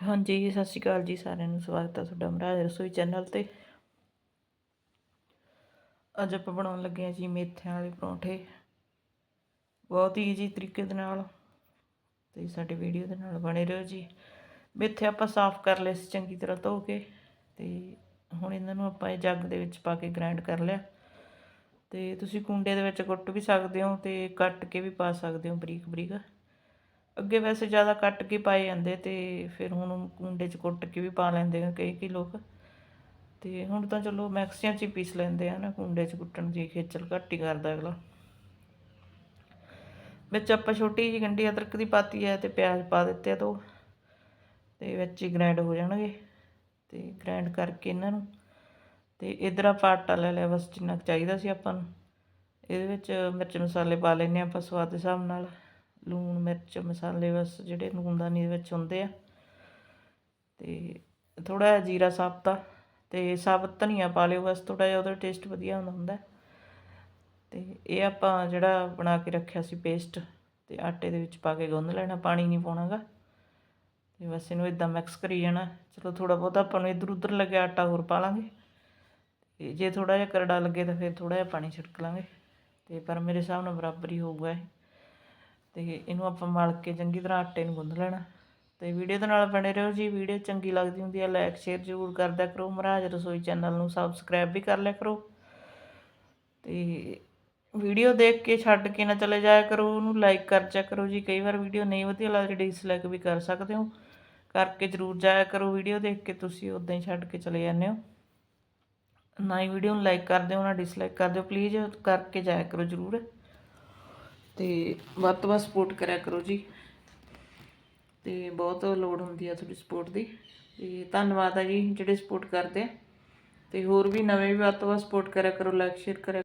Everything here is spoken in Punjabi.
ਹਾਂਜੀ, ਸਤਿ ਸ਼੍ਰੀ ਅਕਾਲ ਜੀ, ਸਾਰਿਆਂ ਨੂੰ ਸਵਾਗਤ ਹੈ ਤੁਹਾਡਾ ਮਹਾਰਾਜ ਰਸੋਈ ਚੈਨਲ ਤੇ। ਅੱਜ ਆਪਾਂ ਬਣਾਉਣ ਲੱਗੇ ਹਾਂ ਜੀ ਮੇਥਿਆਂ ਵਾਲੇ ਪਰੌਂਠੇ। ਬਹੁਤ ਹੀ ਈਜੀ ਤਰੀਕੇ ਦੇ ਨਾਲ ਤੇ ਸਾਡੇ ਵੀਡੀਓ ਦੇ ਨਾਲ ਬਣੇ ਰਹੋ ਜੀ। ਮੇਥੇ ਆਪਾਂ ਸਾਫ਼ ਕਰ ਲਏ ਸੀ ਚੰਗੀ ਤਰ੍ਹਾਂ ਧੋ ਕੇ ਤੇ ਹੁਣ ਇਹਨਾਂ ਨੂੰ ਆਪਾਂ ਇਹ ਜੱਗ ਦੇ ਵਿੱਚ ਪਾ ਕੇ ਗ੍ਰਾਈਂਡ ਕਰ ਲਿਆ। ਤੇ ਤੁਸੀਂ ਕੁੰਡੇ ਦੇ ਵਿੱਚ ਕੁੱਟ ਵੀ ਸਕਦੇ ਹੋ ਤੇ ਕੱਟ ਕੇ ਵੀ ਪਾ ਸਕਦੇ ਹੋ ਬਰੀਕ ਬਰੀਕ ਅੱਗੇ ਵੈਸੇ ਜ਼ਿਆਦਾ ਕੱਟ ਕੇ ਪਾਏ ਜਾਂਦੇ ਤੇ ਫਿਰ ਹੁਣ ਕੁੰਡੇ 'ਚ ਕੁੱਟ ਕੇ ਵੀ ਪਾ ਲੈਂਦੇ ਆ ਕਈ ਕਈ ਲੋਕ। ਤੇ ਹੁਣ ਤਾਂ ਚਲੋ ਮੈਕਸੀਆਂ 'ਚ ਹੀ ਪੀਸ ਲੈਂਦੇ ਆ ਨਾ, ਕੁੰਡੇ 'ਚ ਕੁੱਟਣ ਦੀ ਖੇਚਲ ਘੱਟ ਹੀ ਕਰਦਾ ਅਗਲਾ। ਵਿੱਚ ਆਪਾਂ ਛੋਟੀ ਜਿਹੀ ਗੰਢੀ ਅਦਰਕ ਦੀ ਪਾਤੀ ਹੈ ਤੇ ਪਿਆਜ਼ ਪਾ ਦਿੱਤੇ ਆ ਦੋ, ਤੇ ਵਿੱਚ ਹੀ ਗ੍ਰਾਈਂਡ ਹੋ ਜਾਣਗੇ। ਤੇ ਗ੍ਰਾਈਂਡ ਕਰਕੇ ਇਹਨਾਂ ਨੂੰ, ਤੇ ਇਧਰ ਆਪਾਂ ਆਟਾ ਲੈ ਲਿਆ ਬਸ ਜਿੰਨਾ ਕੁ ਚਾਹੀਦਾ ਸੀ ਆਪਾਂ ਨੂੰ। ਇਹਦੇ ਵਿੱਚ ਮਿਰਚ ਮਸਾਲੇ ਪਾ ਲੈਨੇ ਆਪਾਂ ਸਵਾਦ ਦੇ ਹਿਸਾਬ ਨਾਲ। ਲੂਣ, ਮਿਰਚ, ਮਸਾਲੇ ਬਸ ਜਿਹੜੇ ਲੂਣਦਾਨੀ ਦੇ ਵਿੱਚ ਹੁੰਦੇ ਆ। ਤੇ ਥੋੜਾ ਜਿਹਾ ਜੀਰਾ ਸਾਬਤਾ ਤੇ ਸਾਬਤ ਧਨੀਆ ਪਾ ਲਿਓ, ਬਸ ਥੋੜਾ ਜਿਹਾ ਉਹਦਾ ਟੇਸਟ ਵਧੀਆ ਹੁੰਦਾ। ਹੁੰਦਾ ਤੇ ਇਹ ਆਪਾਂ ਜਿਹੜਾ ਬਣਾ ਕੇ ਰੱਖਿਆ ਸੀ ਪੇਸਟ ਤੇ ਆਟੇ ਦੇ ਵਿੱਚ ਪਾ ਕੇ ਗੁੰਨ ਲੈਣਾ, ਪਾਣੀ ਨਹੀਂ ਪਾਉਣਾਗਾ। ਤੇ ਬਸ ਇਹਨੂੰ ਇਦਾਂ ਮਿਕਸ ਕਰੀ ਜਾਣਾ। ਚਲੋ ਥੋੜਾ ਬਹੁਤਾ ਆਪਾਂ ਨੂੰ ਇਧਰ ਉਧਰ ਲੱਗਿਆ ਆਟਾ ਹੋਰ ਪਾ ਲਾਂਗੇ। ਤੇ ਜੇ ਥੋੜਾ ਜਿਹਾ ਕਰੜਾ ਲੱਗੇ ਤਾਂ ਫਿਰ ਥੋੜਾ ਜਿਹਾ ਪਾਣੀ ਛਿੜਕ ਲਾਂਗੇ। ਤੇ ਪਰ ਮੇਰੇ ਹਿਸਾਬ ਨਾਲ ਬਰਾਬਰ ਹੀ ਹੋਊਗਾ ਇਹ। ਅਤੇ ਇਹਨੂੰ ਆਪਾਂ ਮਲ ਕੇ ਚੰਗੀ ਤਰ੍ਹਾਂ ਆਟੇ ਨੂੰ ਗੁੰਦ ਲੈਣਾ। ਅਤੇ ਵੀਡੀਓ ਦੇ ਨਾਲ ਬਣੇ ਰਹੋ ਜੀ। ਵੀਡੀਓ ਚੰਗੀ ਲੱਗਦੀ ਹੁੰਦੀ ਹੈ ਲਾਈਕ ਸ਼ੇਅਰ ਜ਼ਰੂਰ ਕਰਦਿਆ ਕਰੋ। ਮਹਾਰਾਜ ਰਸੋਈ ਚੈਨਲ ਨੂੰ ਸਬਸਕ੍ਰਾਈਬ ਵੀ ਕਰ ਲਿਆ ਕਰੋ। ਅਤੇ ਵੀਡੀਓ ਦੇਖ ਕੇ ਛੱਡ ਕੇ ਨਾ ਚਲੇ ਜਾਇਆ ਕਰੋ। ਉਹਨੂੰ ਲਾਈਕ ਕਰ ਜਾ ਕਰੋ ਜੀ। ਕਈ ਵਾਰ ਵੀਡੀਓ ਨਹੀਂ ਵਧੀਆ ਲੱਗਦੀ ਡਿਸਲਾਈਕ ਵੀ ਕਰ ਸਕਦੇ ਹੋ। ਕਰਕੇ ਜ਼ਰੂਰ ਜਾਇਆ ਕਰੋ। ਵੀਡੀਓ ਦੇਖ ਕੇ ਤੁਸੀਂ ਉਦਾਂ ਹੀ ਛੱਡ ਕੇ ਚਲੇ ਜਾਂਦੇ ਹੋ। ਨਾ ਹੀ ਵੀਡੀਓ ਨੂੰ ਲਾਈਕ ਕਰਦੇ ਹੋ ਨਾ ਡਿਸਲਾਈਕ ਕਰਦੇ ਹੋ ਪਲੀਜ਼ ਕਰਕੇ ਜਾਇਆ ਕਰੋ ਜ਼ਰੂਰ। ਤੇ ਵੱਧ ਤੋਂ ਵੱਧ ਸਪੋਰਟ ਕਰਿਆ ਕਰੋ ਜੀ। ਤੇ ਬਹੁਤ ਲੋੜ ਹੁੰਦੀ ਆ ਤੁਹਾਡੀ ਸਪੋਰਟ ਦੀ। ਤੇ ਧੰਨਵਾਦ ਆ ਜੀ ਜਿਹੜੇ ਸਪੋਰਟ ਕਰਦੇ ਆ। ਤੇ ਹੋਰ ਵੀ ਨਵੇਂ ਵੀ ਵੱਧ ਤੋਂ ਵੱਧ ਸਪੋਰਟ ਕਰਿਆ ਕਰੋ ਲਾਈਕ ਸ਼ੇਅਰ ਕਰਿਆ